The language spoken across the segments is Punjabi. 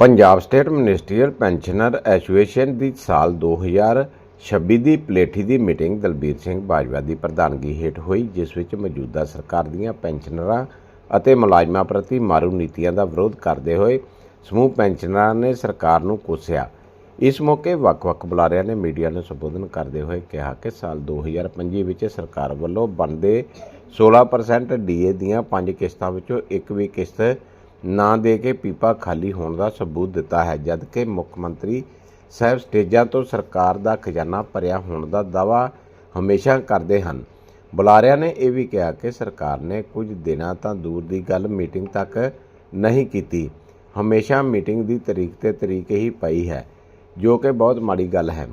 Punjab state ministerial pensioner association ਦੀ ਸਾਲ 2026 ਦੀ ਪਲੇਠੀ ਦੀ ਮੀਟਿੰਗ ਦਲਬੀਰ ਸਿੰਘ ਬਾਜਵਾ ਦੀ ਪ੍ਰਧਾਨਗੀ ਹੇਠ ਹੋਈ, ਜਿਸ ਵਿੱਚ ਮੌਜੂਦਾ ਸਰਕਾਰ ਦੀਆਂ ਪੈਨਸ਼ਨਰਾਂ ਅਤੇ ਮੁਲਾਜ਼ਮਾਂ ਪ੍ਰਤੀ ਮਾਰੂ ਨੀਤੀਆਂ ਦਾ ਵਿਰੋਧ ਕਰਦੇ ਹੋਏ ਸਮੂਹ ਪੈਨਸ਼ਨਰਾਂ ਨੇ ਸਰਕਾਰ ਨੂੰ ਕੋਸਿਆ। ਇਸ ਮੌਕੇ ਵੱਖ-ਵੱਖ ਬੁਲਾਰਿਆਂ ਨੇ ਮੀਡੀਆ ਨੂੰ ਸੰਬੋਧਨ ਕਰਦੇ ਹੋਏ ਕਿਹਾ ਕਿ ਸਾਲ 2025 ਵਿੱਚ ਸਰਕਾਰ ਵੱਲੋਂ ਬਣਦੇ 16% ਡੀਏ ਦੀਆਂ ਪੰਜ ਕਿਸ਼ਤਾਂ ਵਿੱਚੋਂ ਇੱਕ ਵੀ ਕਿਸ਼ਤ ਨਾ ਦੇ ਕੇ ਪੀਪਾ ਖਾਲੀ ਹੋਣ ਦਾ ਸਬੂਤ ਦਿੱਤਾ ਹੈ ਜਦਕਿ ਮੁੱਖ ਮੰਤਰੀ ਸਾਹਿਬ ਸਟੇਜਾਂ ਤੋਂ ਸਰਕਾਰ ਦਾ ਖਜ਼ਾਨਾ ਭਰਿਆ ਹੋਣ ਦਾ ਦਾਅਵਾ ਹਮੇਸ਼ਾ ਕਰਦੇ ਹਨ। ਬੁਲਾਰਿਆਂ ਨੇ ਇਹ ਵੀ ਕਿਹਾ ਕਿ ਸਰਕਾਰ ਨੇ ਕੁਝ ਦਿਨਾਂ ਤਾਂ ਦੂਰ ਦੀ ਗੱਲ ਮੀਟਿੰਗ ਤੱਕ ਨਹੀਂ ਕੀਤੀ। ਹਮੇਸ਼ਾ ਮੀਟਿੰਗ ਦੀ ਤਰੀਕ ਤੇ ਤਰੀਕ ਹੀ ਪਈ ਹੈ, ਜੋ ਕਿ ਬਹੁਤ ਮਾੜੀ ਗੱਲ ਹੈ।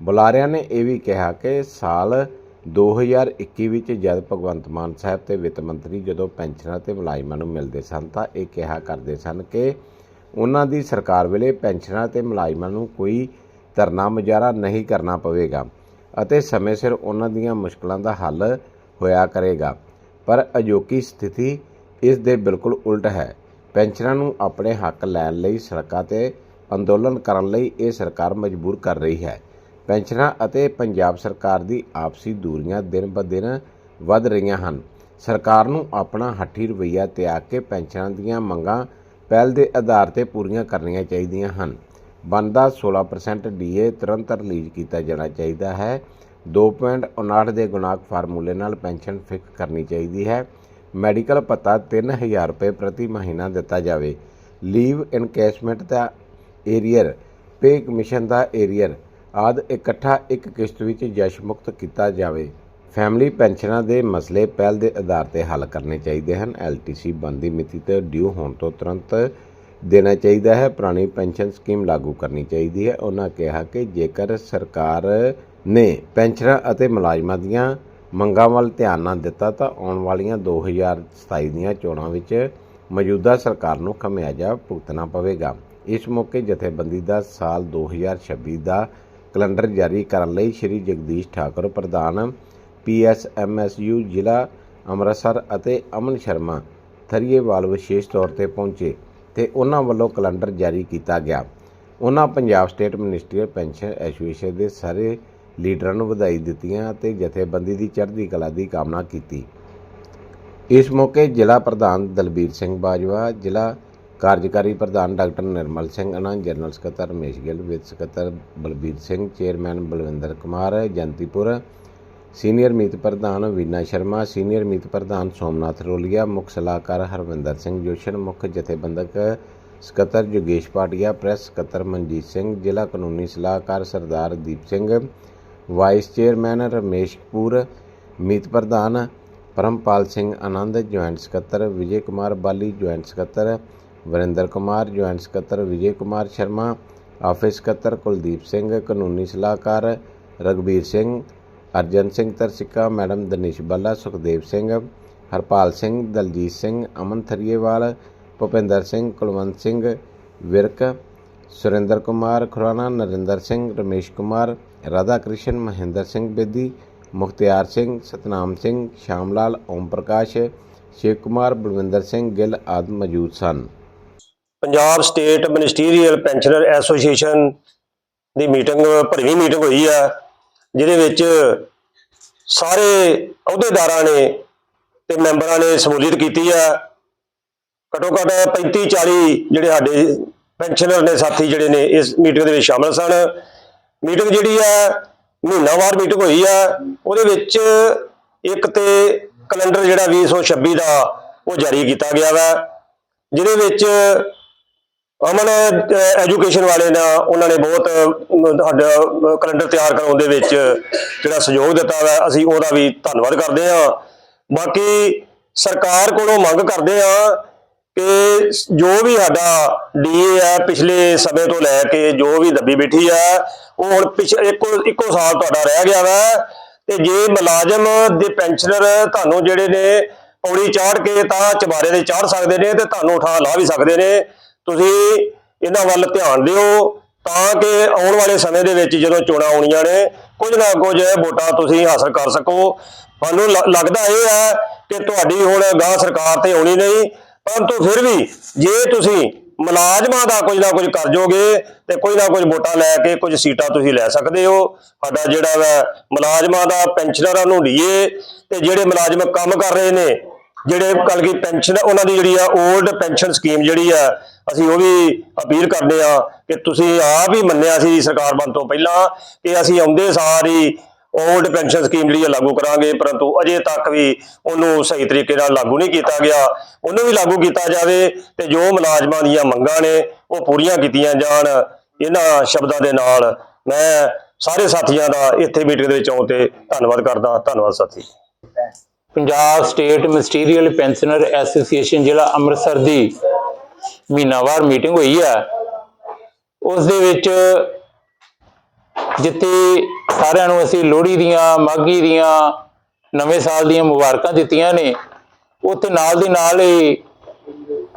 ਬੁਲਾਰਿਆਂ ਨੇ ਇਹ ਵੀ ਕਿਹਾ ਕਿ ਸਾਲ 2021 ਵਿੱਚ ਜਦ ਭਗਵੰਤ ਮਾਨ ਸਾਹਿਬ ਤੇ ਵਿੱਤ ਮੰਤਰੀ ਜਦੋਂ ਪੈਨਸ਼ਨਾਂ ਤੇ ਮੁਲਾਜ਼ਮਾਂ ਨੂੰ ਮਿਲਦੇ ਸਨ ਤਾਂ ਇਹ ਕਿਹਾ ਕਰਦੇ ਸਨ ਕਿ ਉਹਨਾਂ ਦੀ ਸਰਕਾਰ ਵੇਲੇ ਪੈਨਸ਼ਨਾਂ ਤੇ ਮੁਲਾਜ਼ਮਾਂ ਨੂੰ ਕੋਈ ਧਰਨਾ ਮੁਜ਼ਾਹਰਾ ਨਹੀਂ ਕਰਨਾ ਪਵੇਗਾ ਅਤੇ ਸਮੇਂ ਸਿਰ ਉਹਨਾਂ ਦੀਆਂ ਮੁਸ਼ਕਲਾਂ ਦਾ ਹੱਲ ਹੋਇਆ ਕਰੇਗਾ। ਪਰ ਅਜੋਕੀ ਸਥਿਤੀ ਇਸ ਦੇ ਬਿਲਕੁਲ ਉਲਟ ਹੈ। ਪੈਨਸ਼ਨਰਾਂ ਨੂੰ ਆਪਣੇ ਹੱਕ ਲੈਣ ਲਈ ਸੜਕਾਂ ਤੇ ਅੰਦੋਲਨ ਕਰਨ ਲਈ ਇਹ ਸਰਕਾਰ ਮਜਬੂਰ ਕਰ ਰਹੀ ਹੈ। ਪੈਨਸ਼ਨਾਂ ਅਤੇ ਪੰਜਾਬ ਸਰਕਾਰ ਦੀ ਆਪਸੀ ਦੂਰੀਆਂ ਦਿਨ ਬ ਦਿਨ ਵੱਧ ਰਹੀਆਂ ਹਨ। ਸਰਕਾਰ ਨੂੰ ਆਪਣਾ ਹੱਠੀ ਰਵੱਈਆ ਤਿਆਗ ਕੇ ਪੈਨਸ਼ਨਾਂ ਦੀਆਂ ਮੰਗਾਂ ਪਹਿਲ ਦੇ ਆਧਾਰ ਤੇ ਪੂਰੀਆਂ ਕਰਨੀਆਂ ਚਾਹੀਦੀਆਂ ਹਨ। ਬਣਦਾ 16% ਡੀਏ ਤੁਰੰਤ ਰਿਲੀਜ਼ ਕੀਤਾ ਜਾਣਾ ਚਾਹੀਦਾ ਹੈ। 2.59 ਦੇ ਗੁਣਾਕ ਫਾਰਮੂਲੇ ਨਾਲ ਪੈਨਸ਼ਨ ਫਿਕਸ ਕਰਨੀ ਚਾਹੀਦੀ ਹੈ। ਮੈਡੀਕਲ ਭੱਤਾ 3000 ਰੁਪਏ ਪ੍ਰਤੀ ਮਹੀਨਾ ਦਿੱਤਾ ਜਾਵੇ। ਲੀਵ ਇਨਕੈਸ਼ਮੈਂਟ ਦਾ ਏਰੀਅਰ, ਪੇ ਕਮਿਸ਼ਨ ਦਾ ਏਰੀਅਰ ਆਦ ਇਕੱਠਾ ਇੱਕ ਕਿਸ਼ਤ ਵਿੱਚ ਜਸ਼ ਮੁਕਤ ਕੀਤਾ ਜਾਵੇ। ਫੈਮਿਲੀ ਪੈਨਸ਼ਨਾਂ ਦੇ ਮਸਲੇ ਪਹਿਲ ਦੇ ਆਧਾਰ ਤੇ ਹੱਲ ਕਰਨੇ ਚਾਹੀਦੇ ਹਨ। ਐਲਟੀਸੀ ਬੰਦੀ ਮਿਤੀ ਤੇ ਡਿਊ ਹੋਣ ਤੋਂ ਤੁਰੰਤ ਦੇਣਾ ਚਾਹੀਦਾ ਹੈ। ਪੁਰਾਣੀ ਪੈਨਸ਼ਨ ਸਕੀਮ ਲਾਗੂ ਕਰਨੀ ਚਾਹੀਦੀ ਹੈ। ਉਹਨਾਂ ਕਿਹਾ ਕਿ ਜੇਕਰ ਸਰਕਾਰ ਨੇ ਪੈਨਸ਼ਨਾਂ ਅਤੇ ਮੁਲਾਜ਼ਮਾਂ ਦੀਆਂ ਮੰਗਾਂ ਵੱਲ ਧਿਆਨ ਨਾ ਦਿੱਤਾ, ਤਾਂ ਆਉਣ ਵਾਲੀਆਂ 2027 ਦੀਆਂ ਚੋਣਾਂ ਵਿੱਚ ਮੌਜੂਦਾ ਸਰਕਾਰ ਨੂੰ ਖਮਿਆਜਾ ਭੁਗਤਣਾ ਪਵੇਗਾ। ਇਸ ਮੌਕੇ ਜਥੇਬੰਦੀ ਦਾ ਸਾਲ 2026 ਦਾ ਕੈਲੰਡਰ ਜਾਰੀ ਕਰਨ ਲਈ ਸ਼੍ਰੀ ਜਗਦੀਸ਼ ਠਾਕੁਰ, ਪ੍ਰਧਾਨ ਪੀਐਸਐਮਐਸਯੂ ਜ਼ਿਲ੍ਹਾ ਅੰਮ੍ਰਿਤਸਰ ਅਤੇ ਅਮਨ ਸ਼ਰਮਾ ਥਰੀਏਵਾਲ ਵਿਸ਼ੇਸ਼ ਤੌਰ ਤੇ ਪਹੁੰਚੇ ਤੇ ਉਹਨਾਂ ਵੱਲੋਂ ਕੈਲੰਡਰ ਜਾਰੀ ਕੀਤਾ ਗਿਆ। ਉਹਨਾਂ Punjab state ministerial pension association ਦੇ ਸਾਰੇ ਲੀਡਰਾਂ ਨੂੰ ਵਧਾਈ ਦਿੱਤੀਆਂ ਅਤੇ ਜਥੇਬੰਦੀ ਦੀ ਚੜ੍ਹਦੀ ਕਲਾ ਦੀ ਕਾਮਨਾ ਕੀਤੀ। ਇਸ ਮੌਕੇ ਜ਼ਿਲ੍ਹਾ ਪ੍ਰਧਾਨ ਦਲਬੀਰ ਸਿੰਘ ਬਾਜਵਾ, ਜ਼ਿਲ੍ਹਾ ਕਾਰਜਕਾਰੀ ਪ੍ਰਧਾਨ ਡਾਕਟਰ ਨਿਰਮਲ ਸਿੰਘ ਅਨਾ ਜਨਰਲ ਸਕੱਤਰ ਰਮੇਸ਼ ਗਿੱਲ, ਵਿੱਤ ਸਕੱਤਰ ਬਲਬੀਰ ਸਿੰਘ, ਚੇਅਰਮੈਨ ਬਲਵਿੰਦਰ ਕੁਮਾਰ, ਜੰਤੀਪੁਰ, ਸੀਨੀਅਰ ਮੀਤ ਪ੍ਰਧਾਨ ਵੀਨਾ ਸ਼ਰਮਾ, ਸੀਨੀਅਰ ਮੀਤ ਪ੍ਰਧਾਨ ਸੋਮਨਾਥ ਰੋਲੀਆ, ਮੁੱਖ ਸਲਾਹਕਾਰ ਹਰਵਿੰਦਰ ਸਿੰਘ ਜੋਸ਼ਨ ਮੁੱਖ ਜਥੇਬੰਦਕ ਸਕੱਤਰ ਯੋਗੇਸ਼ ਪਾਟਿਆ, ਪ੍ਰੈਸ ਸਕੱਤਰ ਮਨਜੀਤ ਸਿੰਘ, ਜ਼ਿਲ੍ਹਾ ਕਾਨੂੰਨੀ ਸਲਾਹਕਾਰ ਸਰਦਾਰ ਦੀਪ ਸਿੰਘ, ਵਾਈਸ ਚੇਅਰਮੈਨ ਰਮੇਸ਼ ਕਪੂਰ, ਮੀਤ ਪ੍ਰਧਾਨ ਪਰਮਪਾਲ ਸਿੰਘ ਆਨੰਦ, ਜੁਆਇੰਟ ਸਕੱਤਰ ਵਿਜੇ ਕੁਮਾਰ ਬਾਲੀ, ਜੁਆਇੰਟ ਸਕੱਤਰ ਵਰਿੰਦਰ ਕੁਮਾਰ ਜੁਆਇੰਟ ਸਕੱਤਰ, ਵਿਜੇ ਕੁਮਾਰ ਸ਼ਰਮਾ, ਆਫਿਸ ਸਕੱਤਰ ਕੁਲਦੀਪ ਸਿੰਘ, ਕਾਨੂੰਨੀ ਸਲਾਹਕਾਰ ਰਗਵੀਰ ਸਿੰਘ, ਅਰਜਨ ਸਿੰਘ ਤਰਸਿੱਕਾ, ਮੈਡਮ ਦਨਿਸ਼ ਬੱਲਾ, ਸੁਖਦੇਵ ਸਿੰਘ, ਹਰਪਾਲ ਸਿੰਘ, ਦਲਜੀਤ ਸਿੰਘ, ਅਮਨ ਥਰੀਏਵਾਲ, ਭੁਪਿੰਦਰ ਸਿੰਘ, ਕੁਲਵੰਤ ਸਿੰਘ, ਵਿਰਕ, ਸੁਰਿੰਦਰ ਕੁਮਾਰ, ਖੁਰਾਨਾ ਨਰਿੰਦਰ ਸਿੰਘ, ਰਮੇਸ਼ ਕੁਮਾਰ, ਰਾਧਾ ਕ੍ਰਿਸ਼ਨ, ਮਹਿੰਦਰ ਸਿੰਘ ਬੇਦੀ, ਮੁਖਤਿਆਰ ਸਿੰਘ, ਸਤਨਾਮ ਸਿੰਘ, ਸ਼ਾਮਲਾਲ, ਓਮ ਪ੍ਰਕਾਸ਼, ਸ਼ਿਵ ਕੁਮਾਰ, ਬਲਵਿੰਦਰ ਸਿੰਘ ਗਿੱਲ ਆਦਿ ਮੌਜੂਦ ਸਨ। Punjab state ministerial pensioner association ਦੀ ਮੀਟਿੰਗ ਭਰਵੀਂ ਮੀਟਿੰਗ ਹੋਈ ਆ, ਜਿਹਦੇ ਵਿੱਚ ਸਾਰੇ ਅਹੁਦੇਦਾਰਾਂ ਨੇ ਤੇ ਮੈਂਬਰਾਂ ਨੇ ਸਮੂਲੀਅਤ ਕੀਤੀ ਆ। ਘੱਟੋ ਘੱਟ 35 40 ਜਿਹੜੇ ਸਾਡੇ ਪੈਨਸ਼ਨਰ ਨੇ, ਸਾਥੀ ਜਿਹੜੇ ਨੇ, ਇਸ ਮੀਟਿੰਗ ਦੇ ਵਿੱਚ ਸ਼ਾਮਲ ਸਨ। ਮੀਟਿੰਗ ਜਿਹੜੀ ਆ, ਮਹੀਨਾਵਾਰ ਮੀਟਿੰਗ ਹੋਈ ਆ। ਉਹਦੇ ਵਿੱਚ ਇੱਕ ਤੇ ਕੈਲੰਡਰ ਜਿਹੜਾ 2026 ਦਾ ਉਹ ਜਾਰੀ ਕੀਤਾ ਗਿਆ ਵਾ, ਜਿਹਦੇ ਵਿੱਚ ਅਮਨ ਐਜੂਕੇਸ਼ਨ ਵਾਲੇ ਨੇ ਉਹਨਾਂ ਨੇ ਬਹੁਤ ਅਮ, ਸਾਡਾ ਕੈਲੰਡਰ ਤਿਆਰ ਕਰਾਉਣ ਦੇ ਵਿੱਚ ਜਿਹੜਾ ਸਹਿਯੋਗ ਦਿੱਤਾ ਵਾ ਅਸੀਂ ਉਹਦਾ ਵੀ ਧੰਨਵਾਦ ਕਰਦੇ ਹਾਂ। ਬਾਕੀ ਸਰਕਾਰ ਕੋਲੋਂ ਮੰਗ ਕਰਦੇ ਹਾਂ ਕਿ ਜੋ ਵੀ ਸਾਡਾ ਡੀਏ ਹੈ ਪਿਛਲੇ ਸਮੇਂ ਤੋਂ ਲੈ ਕੇ ਜੋ ਵੀ ਦੱਬੀ ਬੈਠੀ ਹੈ ਉਹ ਹੁਣ ਪਿਛਲੇ ਇੱਕੋ ਇੱਕੋ ਸਾਲ ਤੁਹਾਡਾ ਰਹਿ ਗਿਆ ਵਾ ਤੇ ਜੇ ਮੁਲਾਜ਼ਮ ਦੇ ਪੈਨਸ਼ਨਰ ਤੁਹਾਨੂੰ ਜਿਹੜੇ ਨੇ ਪੌੜੀ ਚਾੜ ਕੇ ਤਾਂ ਚਬਾਰੇ ਦੇ ਚਾੜ ਸਕਦੇ ਨੇ ਤੇ ਤੁਹਾਨੂੰ ਉਠਾ ਲਾ ਵੀ ਸਕਦੇ ਨੇ। ਤੁਸੀਂ ਇਹਨਾਂ ਵੱਲ ਧਿਆਨ ਦਿਓ ਤਾਂ ਕਿ ਆਉਣ ਵਾਲੇ ਸਮੇਂ ਦੇ ਵਿੱਚ ਜਦੋਂ ਚੋਣਾਂ ਆਉਣੀਆਂ ਨੇ, ਕੁਝ ਨਾ ਕੁਝ ਵੋਟਾਂ ਤੁਸੀਂ ਹਾਸਲ ਕਰ ਸਕੋ। ਸਾਨੂੰ ਲ- ਲੱਗਦਾ ਇਹ ਹੈ ਕਿ ਤੁਹਾਡੀ ਹੁਣ ਗਾਂ ਸਰਕਾਰ ਤੇ ਆਉਣੀ ਨਹੀਂ, ਪਰੰਤੂ ਫਿਰ ਵੀ ਜੇ ਤੁਸੀਂ ਮੁਲਾਜ਼ਮਾਂ ਦਾ ਕੁਝ ਨਾ ਕੁਝ ਕਰ ਜੋਗੇ ਤੇ ਕੋਈ ਨਾ ਕੁਝ ਵੋਟਾਂ ਲੈ ਕੇ ਕੁਝ ਸੀਟਾਂ ਤੁਸੀਂ ਲੈ ਸਕਦੇ ਹੋ। ਸਾਡਾ ਜਿਹੜਾ ਵਾ ਮੁਲਾਜ਼ਮਾਂ ਦਾ ਪੈਨਸ਼ਨਰਾਂ ਨੂੰ ਢੀਏ ਤੇ ਜਿਹੜੇ ਮੁਲਾਜ਼ਮ ਕੰਮ ਕਰ ਰਹੇ ਨੇ, ਜਿਹੜੇ ਕੱਲ ਕੀ ਪੈਨਸ਼ਨ, ਉਹਨਾਂ ਦੀ ਜਿਹੜੀ ਆ 올ਡ ਪੈਨਸ਼ਨ ਸਕੀਮ ਜਿਹੜੀ ਆ ਅਸੀਂ ਉਹ ਵੀ ਅਪੀਲ ਕਰਦੇ ਆ ਕਿ ਤੁਸੀਂ ਆਪ ਹੀ ਮੰਨਿਆ ਸੀ ਸਰਕਾਰ ਬਣ ਤੋਂ ਪਹਿਲਾਂ ਕਿ ਅਸੀਂ ਆਉਂਦੇ ਸਾਰ ਹੀ ਓਲਡ ਪੈਨਸ਼ਨ ਸਕੀਮ ਜਿਹੜੀ ਆ ਲਾਗੂ ਕਰਾਂਗੇ, ਪਰੰਤੂ ਅਜੇ ਤੱਕ ਵੀ ਉਹਨੂੰ ਸਹੀ ਤਰੀਕੇ ਨਾਲ ਲਾਗੂ ਨਹੀਂ ਕੀਤਾ ਗਿਆ। ਉਹਨੂੰ ਵੀ ਲਾਗੂ ਕੀਤਾ ਜਾਵੇ ਤੇ ਜੋ ਮੁਲਾਜ਼ਮਾਂ ਦੀਆਂ ਮੰਗਾਂ ਨੇ, ਉਹ ਪੂਰੀਆਂ ਕੀਤੀਆਂ ਜਾਣ ਇਹਨਾਂ ਸ਼ਬਦਾਂ ਦੇ ਨਾਲ। ਮੈਂ ਸਾਰੇ ਸਾਥੀਆਂ ਦਾ ਇੱਥੇ ਮੀਟਿੰਗ ਦੇ ਵਿੱਚ ਆਉਣ ਤੇ ਧੰਨਵਾਦ ਕਰਦਾ। ਧੰਨਵਾਦ ਸਾਥੀ। Punjab state ministerial pensioner association ਜ਼ਿਲ੍ਹਾ ਅੰਮ੍ਰਿਤਸਰ ਦੀ ਮਹੀਨਾਵਾਰ ਮੀਟਿੰਗ ਹੋਈ ਹੈ ਉਸ ਦੇ ਵਿੱਚ ਜਿੱਥੇ ਸਾਰਿਆਂ ਨੂੰ ਅਸੀਂ ਲੋਹੜੀ ਦੀਆਂ, ਮਾਘੀ ਦੀਆਂ, ਨਵੇਂ ਸਾਲ ਦੀਆਂ ਮੁਬਾਰਕਾਂ ਦਿੱਤੀਆਂ ਨੇ, ਉੱਥੇ ਨਾਲ ਦੀ ਨਾਲ ਹੀ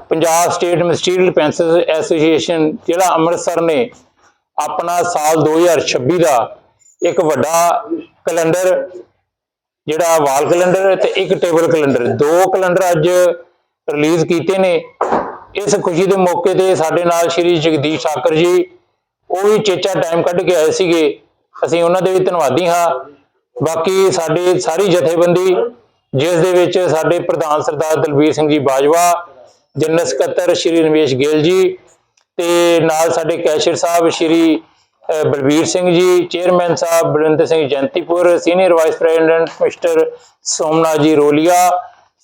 Punjab state ministerial pensioner association ਜਿਹੜਾ ਅੰਮ੍ਰਿਤਸਰ ਨੇ, ਆਪਣਾ ਸਾਲ 2026 ਦਾ ਇੱਕ ਵੱਡਾ ਕੈਲੰਡਰ, ਜਿਹੜਾ ਵਾਲ ਕੈਲੰਡਰ ਤੇ ਇੱਕ ਟੇਬਲ ਕੈਲੰਡਰ, ਦੋ ਕੈਲੰਡਰ ਅੱਜ ਰਿਲੀਜ਼ ਕੀਤੇ ਨੇ। ਇਸ ਖੁਸ਼ੀ ਦੇ ਮੌਕੇ ਤੇ ਸਾਡੇ ਨਾਲ ਸ਼੍ਰੀ ਜਗਦੀਸ਼ ਠਾਕਰ ਜੀ, ਉਹ ਵੀ ਚੇਚਾ ਟਾਈਮ ਕੱਢ ਕੇ ਆਏ ਸੀਗੇ। ਅਸੀਂ ਉਹਨਾਂ ਦੇ ਵੀ ਧੰਨਵਾਦੀ ਹਾਂ। ਬਾਕੀ ਸਾਡੇ ਸਾਰੀ ਜਥੇਬੰਦੀ, ਜਿਸ ਦੇ ਵਿੱਚ ਸਾਡੇ ਪ੍ਰਧਾਨ ਸਰਦਾਰ ਦਲਬੀਰ ਸਿੰਘ ਜੀ ਬਾਜਵਾ ਜਨਰਲ ਸਕੱਤਰ ਸ਼੍ਰੀ ਰਮੇਸ਼ ਗਿੱਲ ਜੀ ਤੇ ਨਾਲ ਸਾਡੇ ਕੈਸ਼ਰ ਸਾਹਿਬ ਸ਼੍ਰੀ ਬਲਬੀਰ ਸਿੰਘ ਜੀ, ਚੇਅਰਮੈਨ ਸਾਹਿਬ Balwinder Singh Jantipur, senior vice president mister Somnath ji Rolia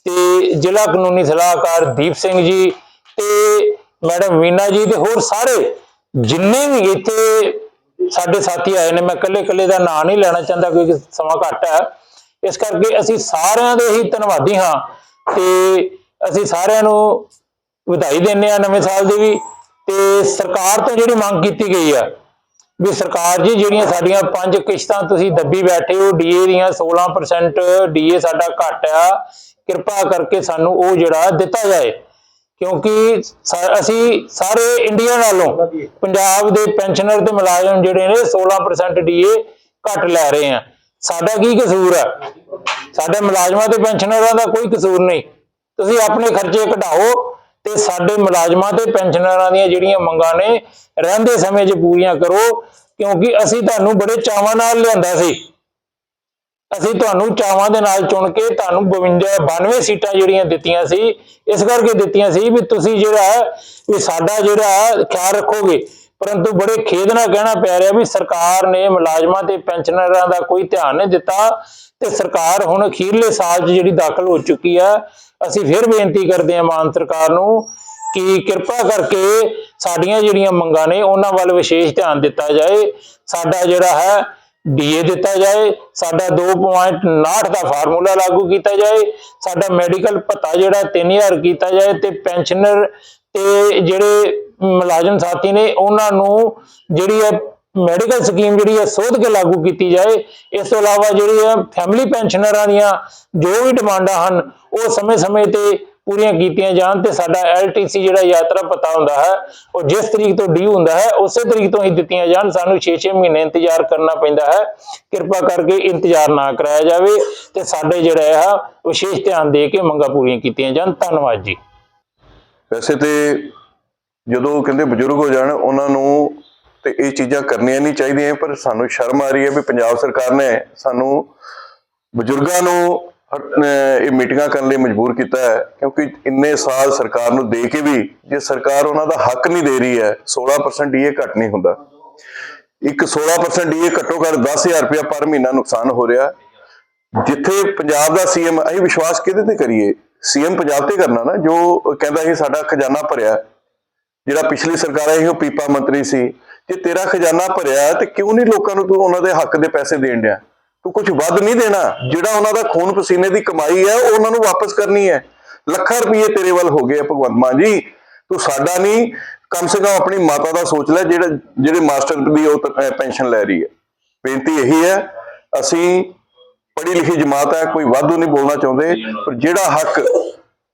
ਤੇ ਜ਼ਿਲ੍ਹਾ ਕਾਨੂੰਨੀ ਸਲਾਹਕਾਰ ਦੀਪ ਸਿੰਘ ਜੀ ਤੇ ਮੈਡਮ ਵੀਨਾ ਜੀ ਤੇ ਹੋਰ ਸਾਰੇ ਜਿੰਨੇ ਵੀ ਇੱਥੇ ਸਾਡੇ ਸਾਥੀ ਆਏ ਨੇ, ਮੈਂ ਇਕੱਲੇ ਇਕੱਲੇ ਦਾ ਨਾਂ ਨਹੀਂ ਲੈਣਾ ਚਾਹੁੰਦਾ ਕਿਉਂਕਿ ਸਮਾਂ ਘੱਟ ਹੈ। ਇਸ ਕਰਕੇ ਅਸੀਂ ਸਾਰਿਆਂ ਦੇ ਹੀ ਧੰਨਵਾਦੀ ਹਾਂ ਤੇ ਅਸੀਂ ਸਾਰਿਆਂ ਨੂੰ ਵਧਾਈ ਦਿੰਦੇ ਆ ਨਵੇਂ ਸਾਲ ਦੀ ਵੀ ਤੇ ਸਰਕਾਰ ਤੋਂ ਜਿਹੜੀ ਮੰਗ ਕੀਤੀ ਗਈ ਆ ਵੀ ਸਰਕਾਰ ਜੀ ਜਿਹੜੀਆਂ ਸਾਡੀਆਂ ਪੰਜ ਕਿਸ਼ਤਾਂ ਤੁਸੀਂ ਦੱਬੀ ਬੈਠੇ ਹੋ, ਡੀਏ ਦੀਆਂ 16% ਡੀਏ ਸਾਡਾ ਘੱਟ ਆ, ਕਿਰਪਾ ਕਰਕੇ ਸਾਨੂੰ ਉਹ ਜਿਹੜਾ ਦਿੱਤਾ ਜਾਏ। ਕਿਉਂਕਿ ਸਾ- ਅਸੀਂ ਸਾਰੇ ਇੰਡੀਆ ਨਾਲੋਂ ਪੰਜਾਬ ਦੇ ਪੈਨਸ਼ਨਰ ਤੇ ਮੁਲਾਜ਼ਮ ਜਿਹੜੇ ਨੇ 16% ਡੀਏ ਘੱਟ ਲੈ ਰਹੇ ਆ। ਸਾਡਾ ਕੀ ਕਸੂਰ ਆ? ਸਾਡੇ ਮੁਲਾਜ਼ਮਾਂ ਤੇ ਪੈਨਸ਼ਨਰਾਂ ਦਾ ਕੋਈ ਕਸੂਰ ਨਹੀਂ। ਤੁਸੀਂ ਆਪਣੇ ਖਰਚੇ ਘਟਾਓ ਤੇ ਸਾਡੇ ਮੁਲਾਜ਼ਮਾਂ ਤੇ ਪੈਨਸ਼ਨਰਾਂ ਦੀਆਂ ਜਿਹੜੀਆਂ ਮੰਗਾਂ ਨੇ, ਰਹਿੰਦੇ ਸਮੇਂ 'ਚ ਪੂਰੀਆਂ ਕਰੋ, ਕਿਉਂਕਿ ਅਸੀਂ ਤੁਹਾਨੂੰ ਬੜੇ ਚਾਵਾਂ ਨਾਲ ਲਿਆਂਦਾ ਸੀ। ਅਸੀਂ ਤੁਹਾਨੂੰ ਚਾਵਾਂ ਦੇ ਨਾਲ ਚੁਣ ਕੇ ਤੁਹਾਨੂੰ 52 92 ਸੀਟਾਂ ਜਿਹੜੀਆਂ ਦਿੱਤੀਆਂ ਸੀ, ਇਸ ਕਰਕੇ ਦਿੱਤੀਆਂ ਸੀ ਵੀ ਤੁਸੀਂ ਜਿਹੜਾ ਵੀ ਸਾਡਾ ਜਿਹੜਾ ਖਿਆਲ ਰੱਖੋਗੇ। ਪਰੰਤੂ ਬੜੇ ਖੇਦ ਨਾਲ ਕਹਿਣਾ ਪੈ ਰਿਹਾ ਵੀ ਸਰਕਾਰ ਨੇ ਮੁਲਾਜ਼ਮਾਂ ਤੇ ਪੈਨਸ਼ਨਰਾਂ ਦਾ ਕੋਈ ਧਿਆਨ ਨਹੀਂ ਦਿੱਤਾ ਤੇ ਸਰਕਾਰ ਹੁਣ ਅਖੀਰਲੇ ਸਾਲ 'ਚ ਜਿਹੜੀ ਦਾਖਲ ਹੋ ਚੁੱਕੀ ਆ ਅਸੀਂ ਫਿਰ ਬੇਨਤੀ ਕਰਦੇ ਹਾਂ ਮਾਨ ਸਰਕਾਰ ਨੂੰ ਕਿ ਕਿਰਪਾ ਕਰਕੇ ਸਾਡੀਆਂ ਜਿਹੜੀਆਂ ਮੰਗਾਂ ਨੇ, ਉਹਨਾਂ ਵੱਲ ਵਿਸ਼ੇਸ਼ ਧਿਆਨ ਦਿੱਤਾ ਜਾਏ। ਸਾਡਾ ਜਿਹੜਾ ਹੈ ਡੀਏ ਦਿੱਤਾ ਜਾਏ, ਸਾਡਾ 2.59 ਦਾ ਫਾਰਮੂਲਾ ਲਾਗੂ ਕੀਤਾ ਜਾਏ, ਸਾਡਾ ਮੈਡੀਕਲ ਭੱਤਾ ਜਿਹੜਾ 3000 ਕੀਤਾ ਜਾਏ ਤੇ ਪੈਨਸ਼ਨਰ ਤੇ ਜਿਹੜੇ ਮੁਲਾਜ਼ਮ ਸਾਥੀ ਨੇ ਉਹਨਾਂ ਨੂੰ ਜਿਹੜੀ ਹੈ ਮੈਡੀਕਲ ਸਕੀਮ ਜਿਹੜੀ ਹੈ ਸੋਧ ਕੇ ਲਾਗੂ ਕੀਤੀ ਜਾਏ। ਇਸ ਤੋਂ ਇਲਾਵਾ ਜਿਹੜੀ ਹੈ ਫੈਮਿਲੀ ਪੈਨਸ਼ਨਰਾਂ ਦੀਆਂ ਜੋ ਵੀ ਡਿਮਾਂਡਾਂ ਹਨ, ਉਹ ਸਮੇਂ-ਸਮੇਂ ਤੇ ਪੂਰੀਆਂ ਕੀਤੀਆਂ ਜਾਣ ਤੇ ਸਾਡਾ ਐਲਟੀਸੀ ਜਿਹੜਾ ਯਾਤਰਾ ਪਤਾ ਹੁੰਦਾ ਹੈ, ਉਹ ਜਿਸ ਤਰੀਕ ਤੋਂ ਡਿਊ ਹੁੰਦਾ ਹੈ, ਉਸੇ ਤਰੀਕ ਤੋਂ ਹੀ ਦਿੱਤੀਆਂ ਜਾਣ। ਸਾਨੂੰ 6-6 ਮਹੀਨੇ ਇੰਤਜ਼ਾਰ ਕਰਨਾ ਪੈਂਦਾ ਹੈ। ਕਿਰਪਾ ਕਰਕੇ ਇੰਤਜ਼ਾਰ ਨਾ ਕਰਾਇਆ ਜਾਵੇ ਤੇ ਸਾਡੇ ਜਿਹੜਾ ਆ, ਵਿਸ਼ੇਸ਼ ਧਿਆਨ ਦੇ ਕੇ ਮੰਗਾਂ ਪੂਰੀਆਂ ਕੀਤੀਆਂ ਜਾਣ। ਧੰਨਵਾਦ ਜੀ। ਵੈਸੇ ਤੇ ਜਦੋਂ ਕਹਿੰਦੇ ਬਜ਼ੁਰਗ ਹੋ ਜਾਣ, ਉਹਨਾਂ ਨੂੰ ਤੇ ਇਹ ਚੀਜ਼ਾਂ ਕਰਨੀਆਂ ਨਹੀਂ ਚਾਹੀਦੀਆਂ, ਪਰ ਸਾਨੂੰ ਸ਼ਰਮ ਆ ਰਹੀ ਹੈ ਵੀ ਪੰਜਾਬ ਸਰਕਾਰ ਨੇ ਸਾਨੂੰ ਬਜ਼ੁਰਗਾਂ ਨੂੰ ਇਹ ਮੀਟਿੰਗਾਂ ਕਰਨ ਲਈ ਮਜਬੂਰ ਕੀਤਾ ਹੈ, ਕਿਉਂਕਿ ਇੰਨੇ ਸਾਲ ਸਰਕਾਰ ਨੂੰ ਦੇ ਕੇ ਵੀ ਜੇ ਸਰਕਾਰ ਉਹਨਾਂ ਦਾ ਹੱਕ ਨਹੀਂ ਦੇ ਰਹੀ ਹੈ 16% ਡੀਏ ਘੱਟ ਨਹੀਂ ਹੁੰਦਾ। ਇੱਕ 16% ਡੀਏ ਘੱਟੋ ਘੱਟ 10000 ਰੁਪਇਆ ਪਰ ਮਹੀਨਾ ਨੁਕਸਾਨ ਹੋ ਰਿਹਾ। ਜਿੱਥੇ ਪੰਜਾਬ ਦਾ ਸੀਐਮ ਅਸੀਂ ਵਿਸ਼ਵਾਸ ਕਿਹਦੇ ਤੇ ਕਰੀਏ? ਸੀਐਮ ਪੰਜਾਬ ਤੇ ਕਰਨਾ ਨਾ, ਜੋ ਕਹਿੰਦਾ ਸੀ ਸਾਡਾ ਖਜ਼ਾਨਾ ਭਰਿਆ। ਜਿਹੜਾ ਪਿਛਲੀ ਸਰਕਾਰ ਸੀ, ਉਹ ਪੀਪਾ ਮੰਤਰੀ ਸੀ। ਜੇ ਤੇਰਾ ਖਜ਼ਾਨਾ ਭਰਿਆ, ਤੇ ਕਿਉਂ ਨਹੀਂ ਲੋਕਾਂ ਨੂੰ ਤੂੰ ਉਹਨਾਂ ਦੇ ਹੱਕ ਦੇ ਪੈਸੇ ਦੇਣ ਡਿਆ? ਤੂੰ ਕੁਝ ਵੱਧ ਨਹੀਂ ਦੇਣਾ। ਜਿਹੜਾ ਉਹਨਾਂ ਦਾ ਖੂਨ ਪਸੀਨੇ ਦੀ ਕਮਾਈ ਹੈ, ਉਹ ਉਹਨਾਂ ਨੂੰ ਵਾਪਸ ਕਰਨੀ ਹੈ। ਲੱਖਾਂ ਰੁਪਏ ਤੇਰੇ ਵੱਲ ਹੋ ਗਏ ਆ ਭਗਵੰਤ ਮਾਨ ਜੀ। ਤੂੰ ਸਾਡਾ ਨਹੀਂ, ਕਮ ਸੇ ਕਮ ਆਪਣੀ ਮਾਤਾ ਦਾ ਸੋਚ ਲੈ, ਜਿਹੜਾ, ਜਿਹੜੇ ਮਾਸਟਰ ਦੀ ਉਹ ਪੈਨਸ਼ਨ ਲੈ ਰਹੀ ਹੈ। ਬੇਨਤੀ ਇਹੀ ਹੈ, ਅਸੀਂ ਪੜ੍ਹੀ ਲਿਖੀ ਜਮਾਤ ਹੈ, ਕੋਈ ਵਾਧੂ ਨਹੀਂ ਬੋਲਣਾ ਚਾਹੁੰਦੇ, ਪਰ ਜਿਹੜਾ ਹੱਕ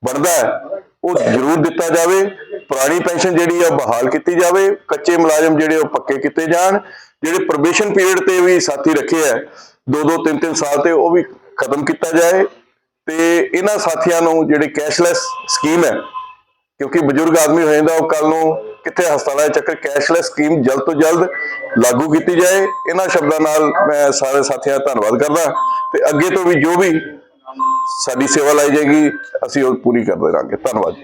ਬਣਦਾ ਹੈ, ਉਹ ਜ਼ਰੂਰ ਦਿੱਤਾ ਜਾਵੇ। ਪੁਰਾਣੀ ਪੈਨਸ਼ਨ ਜਿਹੜੀ ਆ ਬਹਾਲ ਕੀਤੀ ਜਾਵੇ। ਕੱਚੇ ਮੁਲਾਜ਼ਮ ਜਿਹੜੇ, ਉਹ ਪੱਕੇ ਕੀਤੇ ਜਾਣ। ਜਿਹੜੇ ਪ੍ਰੋਬੇਸ਼ਨ ਪੀਰੀਅਡ ਤੇ ਵੀ ਸਾਥੀ ਰੱਖੇ ਆ ਦੋ ਦੋ ਤਿੰਨ ਤਿੰਨ ਸਾਲ ਤੇ ਉਹ ਵੀ ਖਤਮ ਕੀਤਾ ਜਾਏ। ਤੇ ਇਹਨਾਂ ਸਾਥੀਆਂ ਨੂੰ ਜਿਹੜੀ ਕੈਸ਼ਲੈਸ ਸਕੀਮ ਹੈ, ਕਿਉਂਕਿ ਬਜ਼ੁਰਗ ਆਦਮੀ ਹੋ ਜਾਂਦਾ, ਉਹ ਕੱਲ ਨੂੰ ਕਿੱਥੇ ਹਸਪਤਾਲਾਂ 'ਚ ਚੱਕਰ ਕੈਸ਼ਲੈਸ ਸਕੀਮ ਜਲਦ ਤੋਂ ਜਲਦ ਲਾਗੂ ਕੀਤੀ ਜਾਏ। ਇਹਨਾਂ ਸ਼ਬਦਾਂ ਨਾਲ ਮੈਂ ਸਾਰੇ ਸਾਥੀਆਂ ਦਾ ਧੰਨਵਾਦ ਕਰਦਾ। ਤੇ ਅੱਗੇ ਤੋਂ ਵੀ ਜੋ ਵੀ ਸਾਡੀ ਸੇਵਾ ਲਈ ਜਾਏਗੀ, ਅਸੀਂ ਉਹ ਪੂਰੀ ਕਰਦੇ ਰਹਾਂਗੇ। ਧੰਨਵਾਦ